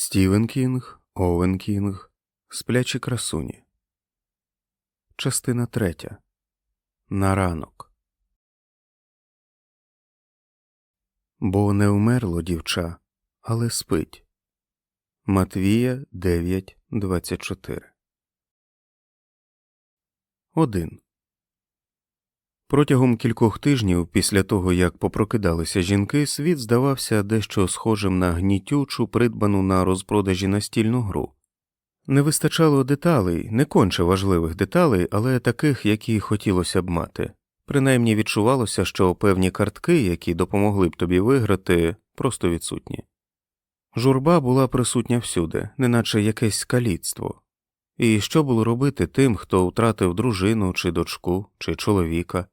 Стівен Кінг, Овен Кінг, Сплячі красуні. Частина третя. На ранок. Бо не вмерло дівча, але спить. Матвія 9.24 1. Протягом кількох тижнів після того, як попрокидалися жінки, світ здавався дещо схожим на гнітючу, придбану на розпродажі настільну гру. Не вистачало деталей, не конче важливих деталей, але таких, які хотілося б мати. Принаймні відчувалося, що певні картки, які допомогли б тобі виграти, просто відсутні. Журба була присутня всюди, неначе якесь каліцтво. І що було робити тим, хто втратив дружину чи дочку, чи чоловіка,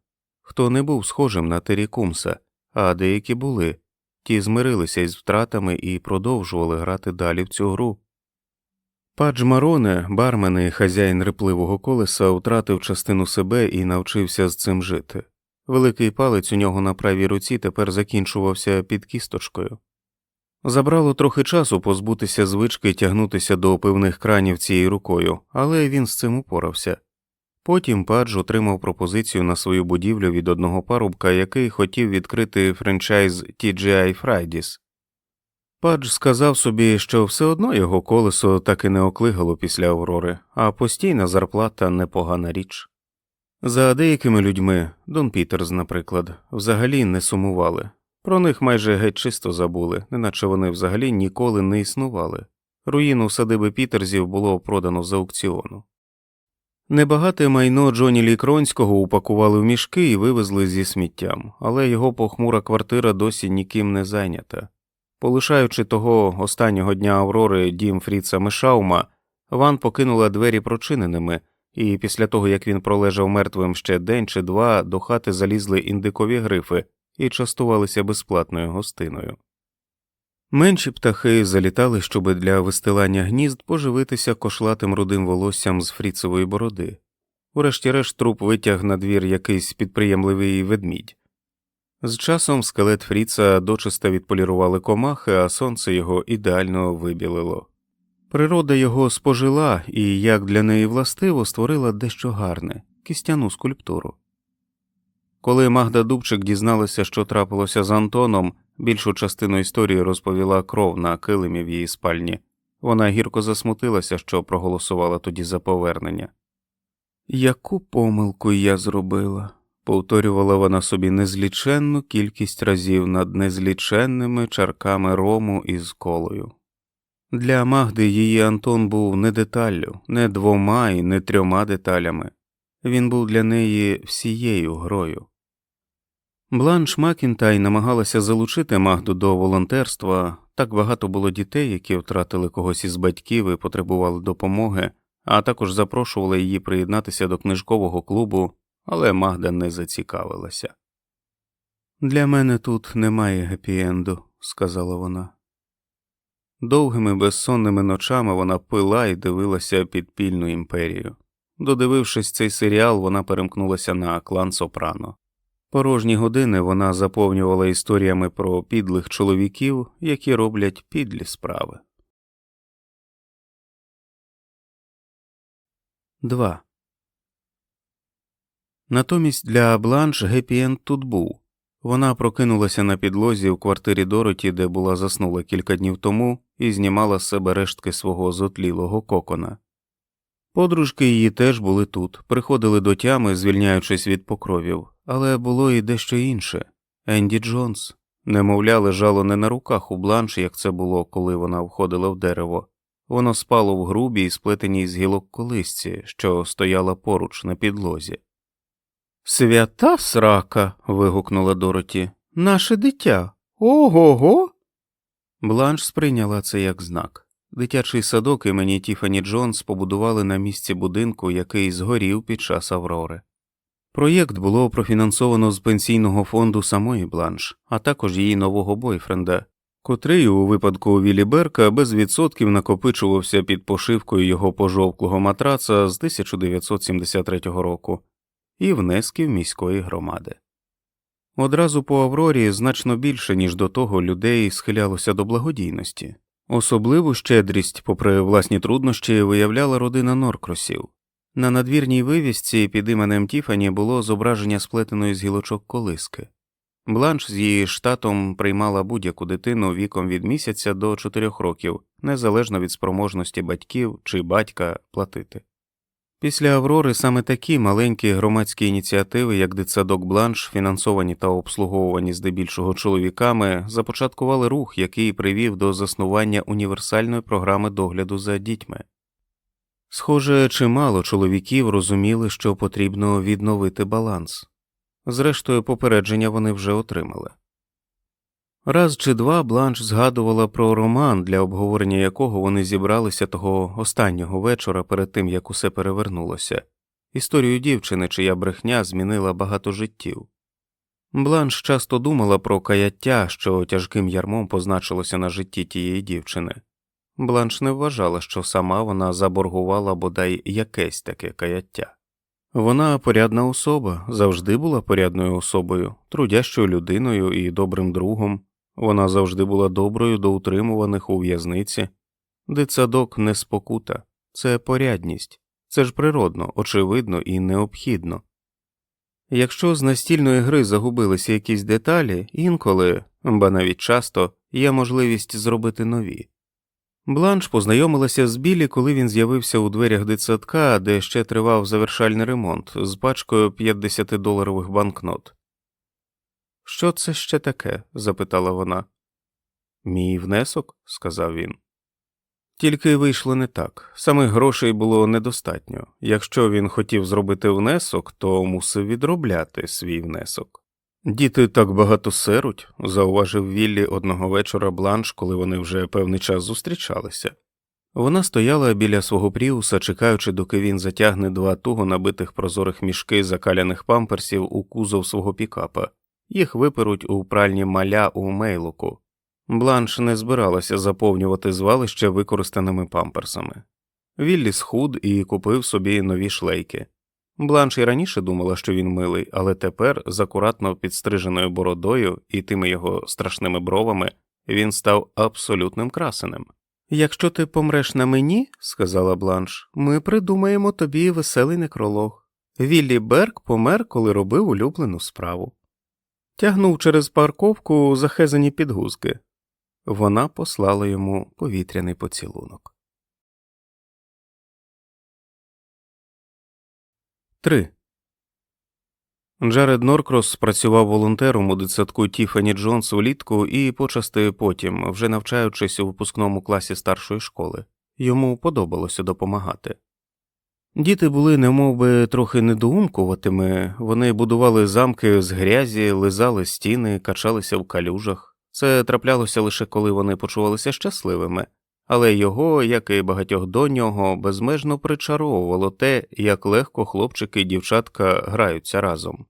хто не був схожим на Терікумса, а деякі були, ті змирилися із втратами і продовжували грати далі в цю гру. Падж Мароне, бармен і хазяїн репливого колеса, втратив частину себе і навчився з цим жити. Великий палець у нього на правій руці тепер закінчувався під кісточкою. Забрало трохи часу позбутися звички тягнутися до пивних кранів цією рукою, але він з цим упорався. Потім Падж отримав пропозицію на свою будівлю від одного парубка, який хотів відкрити франчайз TGI Fridays. Падж сказав собі, що все одно його колесо так і не оклигало після Аврори, а постійна зарплата непогана річ. За деякими людьми, Дон Пітерс, наприклад, взагалі не сумували, про них майже геть чисто забули, неначе вони взагалі ніколи не існували. Руїну садиби Пітерзів було продано з аукціону. Небагате майно Джоні Лікронського упакували в мішки і вивезли зі сміттям, але його похмура квартира досі ніким не зайнята. Полишаючи того останнього дня Аврори дім Фріца Мешаума, Ван покинула двері прочиненими, і після того як він пролежав мертвим ще день чи два, до хати залізли індикові грифи і частувалися безплатною гостиною. Менші птахи залітали, щоб для вистилання гнізд поживитися кошлатим рудим волоссям з фріцевої бороди. Урешті-решт труп витяг на двір якийсь підприємливий ведмідь. З часом скелет Фріца дочиста відполірували комахи, а сонце його ідеально вибілило. Природа його спожила і, як для неї властиво, створила дещо гарне кістяну скульптуру. Коли Магда Дубчик дізналася, що трапилося з Антоном, більшу частину історії розповіла кров на килимі в її спальні. Вона гірко засмутилася, що проголосувала тоді за повернення. Яку помилку я зробила? повторювала вона собі незліченну кількість разів над незліченними чарками рому із колою. Для Магди її Антон був не деталлю, не двома і не трьома деталями, він був для неї всією грою. Бланш Макінтай намагалася залучити Магду до волонтерства, так багато було дітей, які втратили когось із батьків і потребували допомоги, а також запрошували її приєднатися до книжкового клубу, але Магда не зацікавилася. Для мене тут немає гепі-енду», – сказала вона. Довгими безсонними ночами вона пила і дивилася підпільну імперію. Додивившись цей серіал, вона перемкнулася на клан Сопрано. Порожні години вона заповнювала історіями про підлих чоловіків, які роблять підлі справи. 2. Натомість для Бланш гепі тут був. Вона прокинулася на підлозі в квартирі Дороті, де була заснула кілька днів тому, і знімала з себе рештки свого зотлілого кокона. Подружки її теж були тут, приходили до тями, звільняючись від покровів, але було і дещо інше Енді Джонс. Немовля, лежало не на руках у бланш, як це було, коли вона входила в дерево. Воно спало в грубій, сплетеній з гілок колисці, що стояла поруч на підлозі. Свята срака. вигукнула Дороті. Наше дитя. Ого го. Бланш сприйняла це як знак. Дитячий садок імені Тіфані Джонс побудували на місці будинку, який згорів під час Аврори. Проєкт було профінансовано з пенсійного фонду самої Бланш, а також її нового бойфренда, котрий у випадку Віллі Берка без відсотків накопичувався під пошивкою його пожовклого матраца з 1973 року і внесків міської громади. Одразу по Аврорі значно більше, ніж до того людей схилялося до благодійності. Особливу щедрість, попри власні труднощі, виявляла родина Норкросів. На надвірній вивісці під іменем Тіфані було зображення сплетеної з гілочок колиски. Бланш з її штатом приймала будь-яку дитину віком від місяця до чотирьох років, незалежно від спроможності батьків чи батька платити. Після Аврори саме такі маленькі громадські ініціативи, як дитсадок Бланш, фінансовані та обслуговувані здебільшого чоловіками, започаткували рух, який привів до заснування універсальної програми догляду за дітьми. Схоже, чимало чоловіків розуміли, що потрібно відновити баланс. Зрештою, попередження вони вже отримали. Раз чи два Бланш згадувала про роман, для обговорення якого вони зібралися того останнього вечора перед тим, як усе перевернулося, історію дівчини, чия брехня змінила багато життів. Бланш часто думала про каяття, що тяжким ярмом позначилося на житті тієї дівчини. Бланш не вважала, що сама вона заборгувала бодай якесь таке каяття. Вона порядна особа, завжди була порядною особою, трудящою людиною і добрим другом. Вона завжди була доброю до утримуваних у в'язниці. Дитсадок не спокута, це порядність, це ж природно, очевидно і необхідно. Якщо з настільної гри загубилися якісь деталі, інколи, ба навіть часто, є можливість зробити нові. Бланш познайомилася з Білі, коли він з'явився у дверях дитсадка, де ще тривав завершальний ремонт, з пачкою 50-доларових банкнот. Що це ще таке? запитала вона. Мій внесок, сказав він. Тільки вийшло не так. Самих грошей було недостатньо. Якщо він хотів зробити внесок, то мусив відробляти свій внесок. Діти так багато серуть, зауважив Віллі одного вечора бланш, коли вони вже певний час зустрічалися. Вона стояла біля свого пріуса, чекаючи, доки він затягне два туго набитих прозорих мішки закаляних памперсів у кузов свого пікапа, їх виперуть у пральні маля у мейлоку. Бланш не збиралася заповнювати звалище використаними памперсами. Віллі схуд і купив собі нові шлейки. Бланш і раніше думала, що він милий, але тепер, з акуратно підстриженою бородою і тими його страшними бровами, він став абсолютним красенем. Якщо ти помреш на мені, сказала Бланш, ми придумаємо тобі веселий некролог. Віллі Берг помер, коли робив улюблену справу. Тягнув через парковку захезані підгузки. Вона послала йому повітряний поцілунок. 3. Джаред Норкрос працював волонтером у дитсадку Тіфані Джонс влітку і почасти потім, вже навчаючись у випускному класі старшої школи. Йому подобалося допомагати. Діти були немовби трохи недоумкуватими, вони будували замки з грязі, лизали стіни, качалися в калюжах. Це траплялося лише коли вони почувалися щасливими, але його, як і багатьох до нього, безмежно причаровувало те, як легко хлопчики і дівчатка граються разом.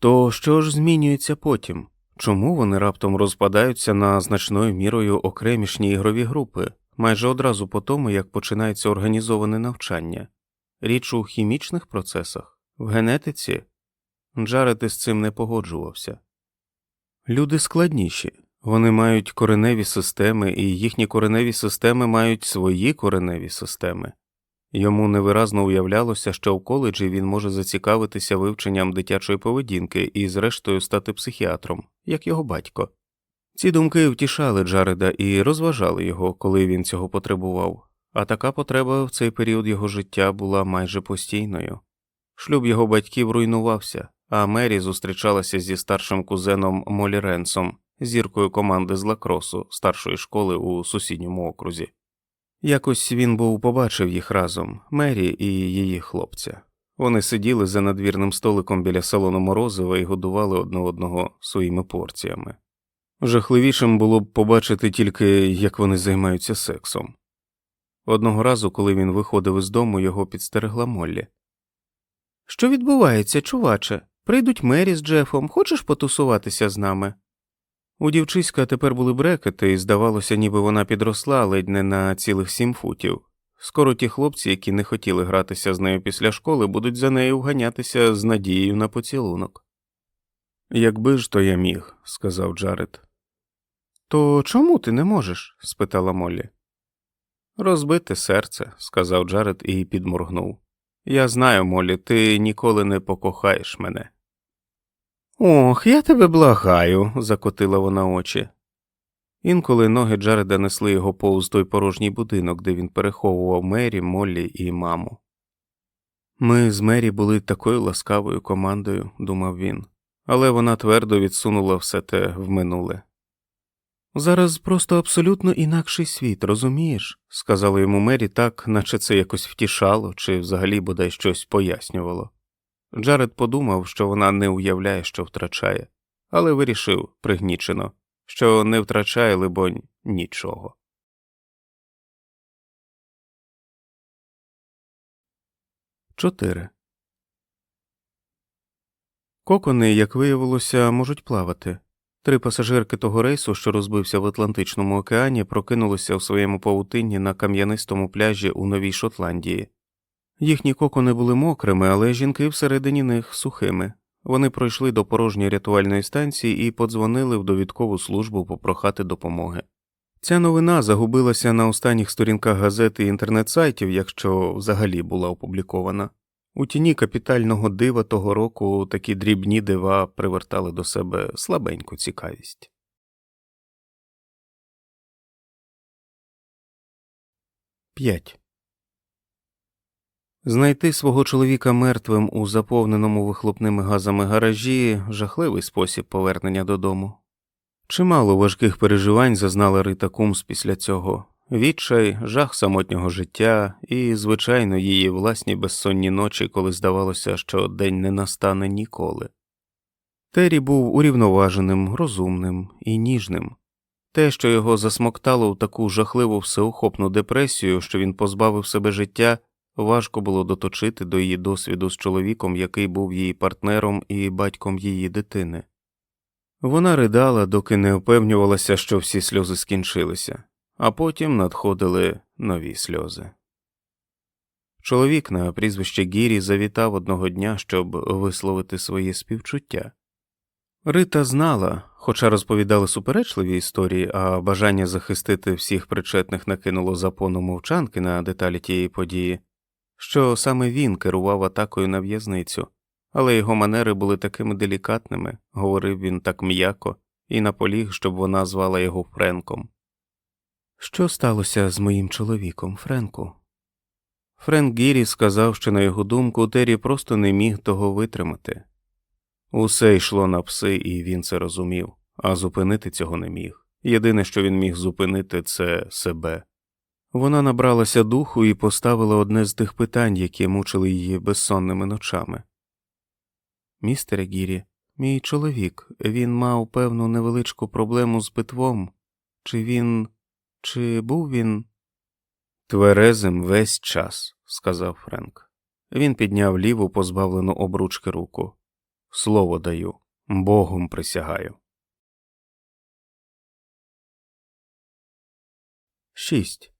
То що ж змінюється потім? Чому вони раптом розпадаються на значною мірою окремішні ігрові групи, майже одразу по тому, як починається організоване навчання? Річ у хімічних процесах, в генетиці? Джаред із цим не погоджувався. Люди складніші, вони мають кореневі системи, і їхні кореневі системи мають свої кореневі системи. Йому невиразно уявлялося, що в коледжі він може зацікавитися вивченням дитячої поведінки і, зрештою, стати психіатром, як його батько. Ці думки втішали Джареда і розважали його, коли він цього потребував, а така потреба в цей період його життя була майже постійною. Шлюб його батьків руйнувався, а Мері зустрічалася зі старшим кузеном Молі Ренсом, зіркою команди з лакросу старшої школи у сусідньому окрузі. Якось він був побачив їх разом Мері і її хлопця. Вони сиділи за надвірним столиком біля салону морозива і годували одне одного своїми порціями. Жахливішим було б побачити тільки, як вони займаються сексом. Одного разу, коли він виходив із дому, його підстерегла Моллі. Що відбувається, чуваче? Прийдуть Мері з Джефом, хочеш потусуватися з нами? У дівчиська тепер були брекети, і здавалося, ніби вона підросла ледь не на цілих сім футів. Скоро ті хлопці, які не хотіли гратися з нею після школи, будуть за нею вганятися з надією на поцілунок. Якби ж то я міг, сказав Джаред. То чому ти не можеш? спитала Моллі. Розбите серце, сказав Джаред і підморгнув. Я знаю, Моллі, ти ніколи не покохаєш мене. Ох, я тебе благаю, закотила вона очі. Інколи ноги Джареда несли його повз той порожній будинок, де він переховував Мері, Моллі і маму. Ми з Мері були такою ласкавою командою, думав він, але вона твердо відсунула все те в минуле. Зараз просто абсолютно інакший світ, розумієш? сказала йому Мері так, наче це якось втішало чи взагалі бодай щось пояснювало. Джаред подумав, що вона не уявляє, що втрачає, але вирішив пригнічено, що не втрачає, либонь, нічого. Чотири. Кокони, як виявилося, можуть плавати. Три пасажирки того рейсу, що розбився в Атлантичному океані, прокинулися в своєму павутинні на кам'янистому пляжі у Новій Шотландії. Їхні кокони були мокрими, але жінки всередині них сухими. Вони пройшли до порожньої рятувальної станції і подзвонили в довідкову службу попрохати допомоги. Ця новина загубилася на останніх сторінках газет і інтернет-сайтів, якщо взагалі була опублікована. У тіні капітального дива того року такі дрібні дива привертали до себе слабеньку цікавість. П'ять Знайти свого чоловіка мертвим у заповненому вихлопними газами гаражі жахливий спосіб повернення додому. Чимало важких переживань зазнала Рита Кумс після цього відчай, жах самотнього життя і, звичайно, її власні безсонні ночі, коли здавалося, що день не настане ніколи. Террі був урівноваженим, розумним і ніжним. Те, що його засмоктало в таку жахливу всеохопну депресію, що він позбавив себе життя, важко було доточити до її досвіду з чоловіком, який був її партнером і батьком її дитини. Вона ридала, доки не впевнювалася, що всі сльози скінчилися, а потім надходили нові сльози. Чоловік на прізвище Гірі завітав одного дня, щоб висловити своє співчуття. Рита знала, хоча розповідали суперечливі історії, а бажання захистити всіх причетних накинуло запону мовчанки на деталі тієї події, що саме він керував атакою на в'язницю, але його манери були такими делікатними, говорив він так м'яко, і наполіг, щоб вона звала його Френком. Що сталося з моїм чоловіком, Френку? Френк Гірі сказав, що, на його думку, Террі просто не міг того витримати. Усе йшло на пси, і він це розумів, а зупинити цього не міг. Єдине, що він міг зупинити, це себе. Вона набралася духу і поставила одне з тих питань, які мучили її безсонними ночами. Містере Гірі, мій чоловік, він мав певну невеличку проблему з питвом. Чи він. чи був він. Тверезим весь час, сказав Френк. Він підняв ліву позбавлену обручки руку. Слово даю, Богом присягаю. Шість.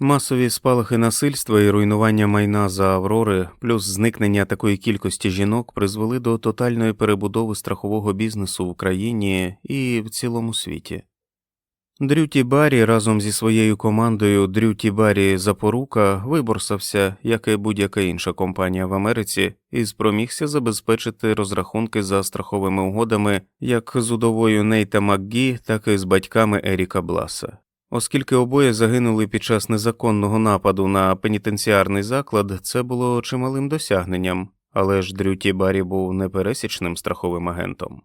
Масові спалахи насильства і руйнування майна за Аврори, плюс зникнення такої кількості жінок призвели до тотальної перебудови страхового бізнесу в Україні і в цілому світі. Дрюті Барі разом зі своєю командою Дрюті Барі Запорука виборсався, як і будь-яка інша компанія в Америці, і спромігся забезпечити розрахунки за страховими угодами як з удовою Нейта МакГі, так і з батьками Еріка Бласа. Оскільки обоє загинули під час незаконного нападу на пенітенціарний заклад, це було чималим досягненням, але ж Дрюті Барі був непересічним страховим агентом.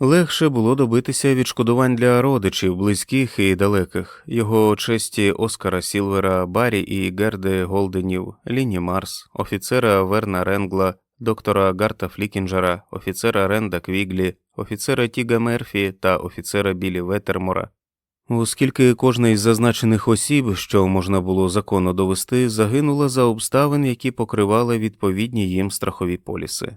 Легше було добитися відшкодувань для родичів, близьких і далеких, його честі Оскара Сілвера, Барі і Герди Голденів, Ліні Марс, офіцера Верна Ренгла, доктора Гарта Флікінджера, офіцера Ренда Квіглі, офіцера Тіга Мерфі та офіцера Білі Ветермора. Оскільки кожна із зазначених осіб, що можна було законно довести, загинула за обставин, які покривали відповідні їм страхові поліси.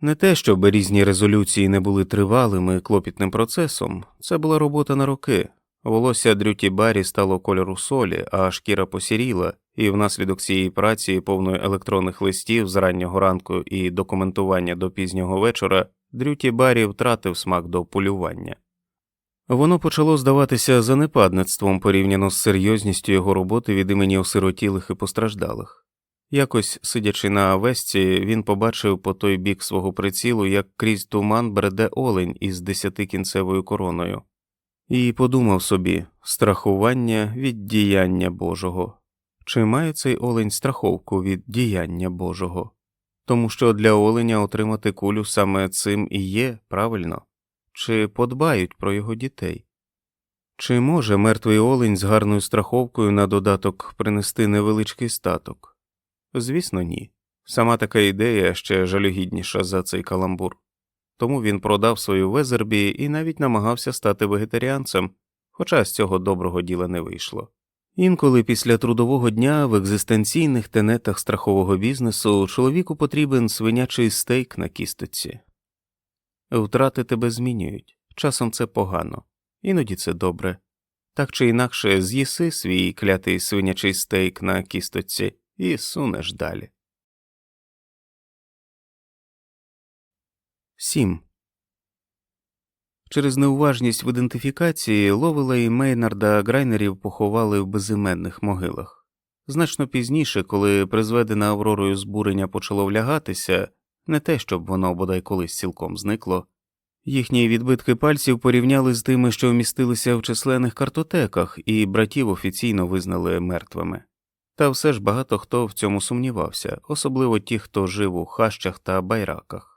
Не те, щоб різні резолюції не були тривалим і клопітним процесом, це була робота на роки. Волосся дрюті барі стало кольору солі, а шкіра посіріла, і внаслідок цієї праці, повної електронних листів з раннього ранку і документування до пізнього вечора, дрюті барі втратив смак до полювання. Воно почало здаватися занепадництвом порівняно з серйозністю його роботи від імені осиротілих і постраждалих. Якось, сидячи на весці, він побачив по той бік свого прицілу, як крізь туман бреде олень із десятикінцевою короною, і подумав собі страхування від діяння Божого. Чи має цей олень страховку від діяння Божого? Тому що для оленя отримати кулю саме цим і є правильно, чи подбають про його дітей? Чи може мертвий олень з гарною страховкою на додаток принести невеличкий статок? Звісно, ні. Сама така ідея ще жалюгідніша за цей каламбур. Тому він продав свою везербі і навіть намагався стати вегетаріанцем, хоча з цього доброго діла не вийшло. Інколи після трудового дня в екзистенційних тенетах страхового бізнесу чоловіку потрібен свинячий стейк на кісточці. Втрати тебе змінюють, часом це погано, іноді це добре. Так чи інакше з'їси свій клятий свинячий стейк на кісточці і сунеш далі. 7. Через неуважність в ідентифікації Ловела і Мейнарда Грайнерів поховали в безіменних могилах. Значно пізніше, коли призведене Авророю збурення почало влягатися, не те, щоб воно бодай колись цілком зникло, їхні відбитки пальців порівняли з тими, що вмістилися в численних картотеках, і братів офіційно визнали мертвими. Та все ж багато хто в цьому сумнівався, особливо ті, хто жив у хащах та байраках.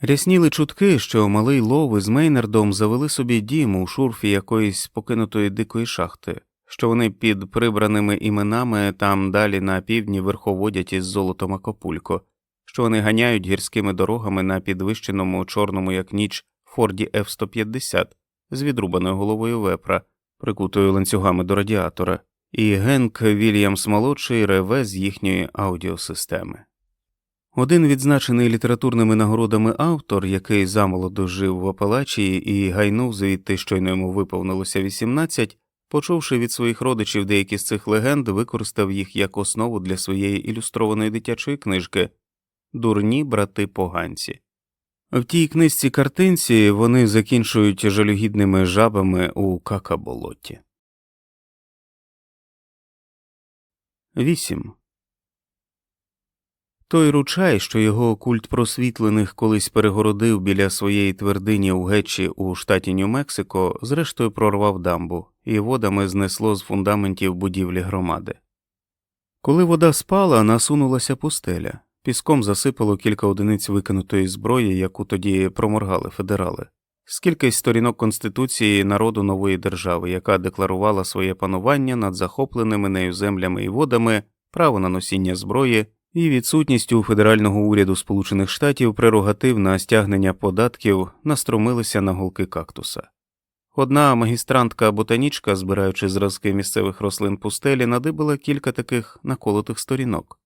Рясніли чутки, що малий лови з Мейнардом завели собі дім у шурфі якоїсь покинутої дикої шахти, що вони під прибраними іменами там далі на півдні верховодять із золотом Акапулько, що вони ганяють гірськими дорогами на підвищеному чорному як ніч Форді F-150 з відрубаною головою вепра, прикутою ланцюгами до радіатора, і Генк Вільямс молодший реве з їхньої аудіосистеми. Один відзначений літературними нагородами автор, який замолоду жив в Апалачії і гайнув звідти, щойно йому виповнилося 18, почувши від своїх родичів деякі з цих легенд, використав їх як основу для своєї ілюстрованої дитячої книжки Дурні брати поганці. В тій книжці картинці вони закінчують жалюгідними жабами у какаболоті. 8. Той ручай, що його культ просвітлених колись перегородив біля своєї твердині у Гетчі у штаті Нью-Мексико, зрештою прорвав дамбу, і водами знесло з фундаментів будівлі громади. Коли вода спала, насунулася пустеля, піском засипало кілька одиниць викинутої зброї, яку тоді проморгали федерали, скільки сторінок Конституції народу нової держави, яка декларувала своє панування над захопленими нею землями і водами, право на носіння зброї і відсутністю федерального уряду Сполучених Штатів прерогатив на стягнення податків настромилися на голки кактуса. Одна магістрантка ботанічка, збираючи зразки місцевих рослин пустелі, надибала кілька таких наколотих сторінок.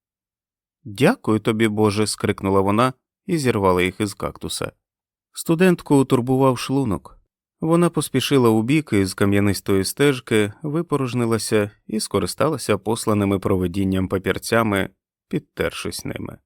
Дякую тобі, Боже. скрикнула вона і зірвала їх із кактуса. Студентку турбував шлунок. Вона поспішила у бік із кам'янистої стежки, випорожнилася і скористалася посланими проведінням папірцями підтершись ними.